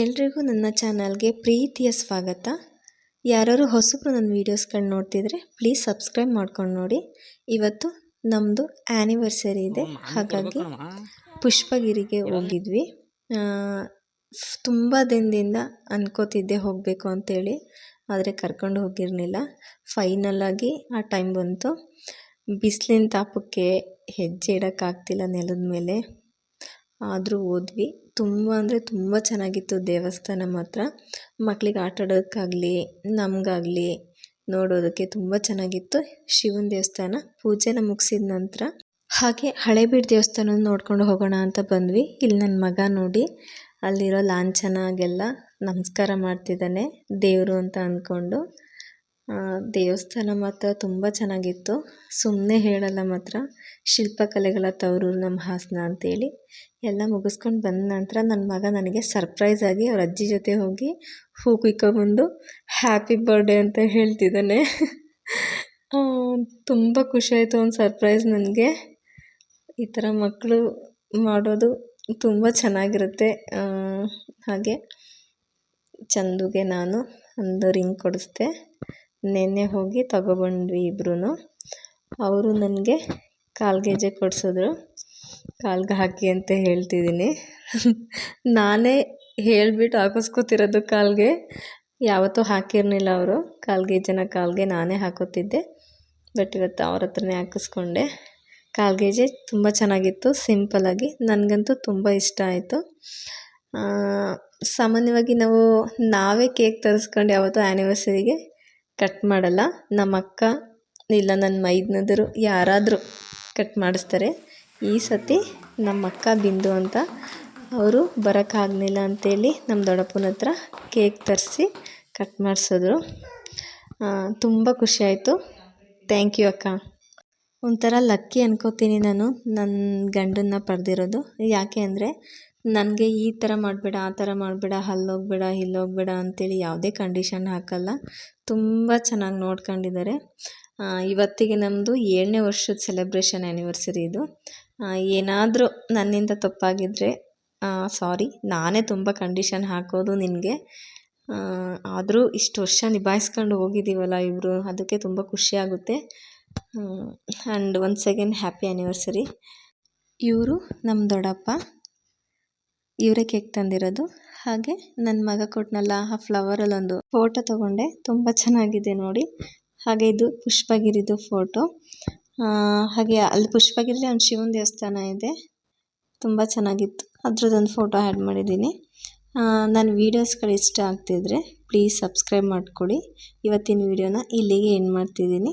ಎಲ್ರಿಗೂ ನನ್ನ ಚಾನಲ್ಗೆ ಪ್ರೀತಿಯ ಸ್ವಾಗತ. ಯಾರು ಹೊಸಬ್ರು ನನ್ನ ವೀಡಿಯೋಸ್ಗಳು ನೋಡ್ತಿದ್ರೆ ಪ್ಲೀಸ್ ಸಬ್ಸ್ಕ್ರೈಬ್ ಮಾಡ್ಕೊಂಡು ನೋಡಿ. ಇವತ್ತು ನಮ್ಮದು ಆ್ಯನಿವರ್ಸರಿ ಇದೆ. ಹಾಗಾಗಿ ಪುಷ್ಪಗಿರಿಗೆ ಹೋಗಿದ್ವಿ. ತುಂಬ ದಿನದಿಂದ ಅನ್ಕೋತಿದ್ದೆ ಹೋಗಬೇಕು ಅಂತೇಳಿ. ಆದರೆ ಕರ್ಕೊಂಡು ಹೋಗಿರಲಿಲ್ಲ. ಫೈನಲಾಗಿ ಆ ಟೈಮ್ ಬಂತು. ಬಿಸಿಲಿನ ತಾಪಕ್ಕೆ ಹೆಜ್ಜೆ ಇಡೋಕ್ಕಾಗ್ತಿಲ್ಲ ನೆಲದ ಮೇಲೆ. ಆದರೂ ಹೋದ್ವಿ. ತುಂಬ ಅಂದರೆ ತುಂಬ ಚೆನ್ನಾಗಿತ್ತು ದೇವಸ್ಥಾನ ಮಾತ್ರ. ಮಕ್ಳಿಗೆ ಆಟ ಆಡೋದಕ್ಕಾಗಲಿ ನಮಗಾಗಲಿ ನೋಡೋದಕ್ಕೆ ತುಂಬ ಚೆನ್ನಾಗಿತ್ತು. ಶಿವನ ದೇವಸ್ಥಾನ ಪೂಜೆನ ಮುಗಿಸಿದ ನಂತರ ಹಾಗೆ ಹಳೇಬೀಡು ದೇವಸ್ಥಾನ ನೋಡ್ಕೊಂಡು ಹೋಗೋಣ ಅಂತ ಬಂದ್ವಿ. ಇಲ್ಲಿ ನನ್ನ ಮಗ ನೋಡಿ, ಅಲ್ಲಿರೋ ಲಾಂಛನಾಗೆಲ್ಲ ನಮಸ್ಕಾರ ಮಾಡ್ತಿದ್ದಾನೆ ದೇವರು ಅಂತ ಅಂದ್ಕೊಂಡು ದೇವಸ್ಥಾನ ಮಾತ್ರ ತುಂಬ ಚೆನ್ನಾಗಿತ್ತು. ಸುಮ್ಮನೆ ಹೇಳಲ್ಲ ಮಾತ್ರ. ಶಿಲ್ಪಕಲೆಗಳ ತವರೂರು ನಮ್ಮ ಹಾಸನ ಅಂತೇಳಿ. ಎಲ್ಲ ಮುಗಿಸ್ಕೊಂಡು ಬಂದ ನಂತರ ನನ್ನ ಮಗ ನನಗೆ ಸರ್ಪ್ರೈಸ್ ಆಗಿ ಅವ್ರ ಅಜ್ಜಿ ಜೊತೆ ಹೋಗಿ ಹೂ ಕುಯ್ಕೊಬಂದು ಹ್ಯಾಪಿ ಬರ್ಡೇ ಅಂತ ಹೇಳ್ತಿದ್ದಾನೆ. ತುಂಬ ಖುಷಿಯಾಯಿತು ಒಂದು ಸರ್ಪ್ರೈಸ್ ನನಗೆ. ಈ ಥರ ಮಕ್ಕಳು ಮಾಡೋದು ತುಂಬ ಚೆನ್ನಾಗಿರುತ್ತೆ. ಹಾಗೆ ಚಂದುಗೆ ನಾನು ಒಂದು ರಿಂಗ್ ಕೊಡಿಸ್ದೆ. ನೆನ್ನೆ ಹೋಗಿ ತಗೊಬಂದ್ವಿ ಇಬ್ಬರೂ ಅವರು ನನಗೆ ಕಾಲ್ಗೆಜ್ಜೆ ಕೊಡಿಸಿದ್ರು. ಕಾಲ್ಗೆ ಹಾಕಿ ಅಂತ ಹೇಳ್ತಿದ್ದೀನಿ. ನಾನೇ ಹೇಳಿಬಿಟ್ಟು ಹಾಕಿಸ್ಕೊತಿರೋದು ಕಾಲಿಗೆ. ಯಾವತ್ತೂ ಹಾಕಿರಲಿಲ್ಲ ಅವರು. ಕಾಲ್ಗೆಜ್ಜೆನ ಕಾಲಿಗೆ ನಾನೇ ಹಾಕೋತಿದ್ದೆ ಬಟ್ ಇವತ್ತು ಅವ್ರ ಹತ್ರನೇ ಹಾಕಿಸ್ಕೊಂಡೆ. ಕಾಲ್ಗೆಜ್ಜೆ ತುಂಬ ಚೆನ್ನಾಗಿತ್ತು ಸಿಂಪಲ್ಲಾಗಿ ನನಗಂತೂ ತುಂಬ ಇಷ್ಟ ಆಯಿತು. ಸಾಮಾನ್ಯವಾಗಿ ನಾವು ನಾವೇ ಕೇಕ್ ತರಿಸ್ಕೊಂಡು ಯಾವತ್ತೂ ಆ್ಯನಿವರ್ಸರಿಗೆ ಕಟ್ ಮಾಡಲ್ಲ. ನಮ್ಮ ಅಕ್ಕ ಇಲ್ಲ, ನನ್ನ ಮೈದ್ನದರು ಯಾರಾದರೂ ಕಟ್ ಮಾಡಿಸ್ತಾರೆ. ಈ ಸತಿ ನಮ್ಮ ಅಕ್ಕ ಬಿಂದು ಅಂತ ಅವರು ಬರೋಕ್ಕಾಗಲಿಲ್ಲ ಅಂತೇಳಿ ನಮ್ಮ ದೊಡ್ಡಪ್ಪನ ಹತ್ರ ಕೇಕ್ ತರಿಸಿ ಕಟ್ ಮಾಡಿಸಿದ್ರು. ತುಂಬ ಖುಷಿಯಾಯಿತು ಥ್ಯಾಂಕ್ ಯು ಅಕ್ಕ. ಒಂಥರ ಲಕ್ಕಿ ಅನ್ಕೋತೀನಿ ನಾನು ನನ್ನ ಗಂಡನ್ನ ಪಡೆದಿರೋದು. ಯಾಕೆ ಅಂದರೆ ನನಗೆ ಈ ಥರ ಮಾಡಬೇಡ, ಆ ಥರ ಮಾಡಬೇಡ, ಅಲ್ಲೋಗ್ಬೇಡ, ಇಲ್ಲೋಗ್ಬೇಡ ಅಂತೇಳಿ ಯಾವುದೇ ಕಂಡೀಷನ್ ಹಾಕಲ್ಲ. ತುಂಬ ಚೆನ್ನಾಗಿ ನೋಡ್ಕೊಂಡಿದ್ದಾರೆ. ಇವತ್ತಿಗೆ ನಮ್ಮದು ಏಳನೇ ವರ್ಷದ ಸೆಲೆಬ್ರೇಷನ್ ಆ್ಯನಿವರ್ಸರಿ ಇದು. ಏನಾದರೂ ನನ್ನಿಂದ ತಪ್ಪಾಗಿದ್ದರೆ ಸಾರಿ ನಾನೇ ತುಂಬ ಕಂಡೀಷನ್ ಹಾಕೋದು ನಿನಗೆ. ಆದರೂ ಇಷ್ಟು ವರ್ಷ ನಿಭಾಯಿಸ್ಕೊಂಡು ಹೋಗಿದ್ದೀವಲ್ಲ ಇವರು ಅದಕ್ಕೆ ತುಂಬ ಖುಷಿಯಾಗುತ್ತೆ and once again happy anniversary ಇವರು ನಮ್ಮ ದೊಡ್ಡಪ್ಪ. ಇವರೇ ಕೇಕ್ ತಂದಿರೋದು. ಹಾಗೆ ನನ್ನ ಮಗ ಕೊಟ್ಟನಲ್ಲ ಆ ಫ್ಲವರಲ್ಲೊಂದು ಫೋಟೋ ತೊಗೊಂಡೆ. ತುಂಬ ಚೆನ್ನಾಗಿದೆ ನೋಡಿ. ಹಾಗೆ ಇದು ಪುಷ್ಪಗಿರಿದು ಫೋಟೋ ಹಾಗೆ ಅಲ್ಲಿ ಪುಷ್ಪಗಿರಿಲಿ ಒಂದು ಶಿವನ ದೇವಸ್ಥಾನ ಇದೆ. ತುಂಬ ಚೆನ್ನಾಗಿತ್ತು. ಅದ್ರದ್ದೊಂದು ಫೋಟೋ ಆ್ಯಡ್ ಮಾಡಿದ್ದೀನಿ. ನನ್ನ ವೀಡಿಯೋಸ್ಗಳು ಇಷ್ಟ ಆಗ್ತಿದ್ರೆ ಪ್ಲೀಸ್ ಸಬ್ಸ್ಕ್ರೈಬ್ ಮಾಡಿಕೊಡಿ. ಇವತ್ತಿನ ವೀಡಿಯೋನ ಇಲ್ಲಿಗೆ ಎಂಡ್ ಮಾಡ್ತಿದ್ದೀನಿ.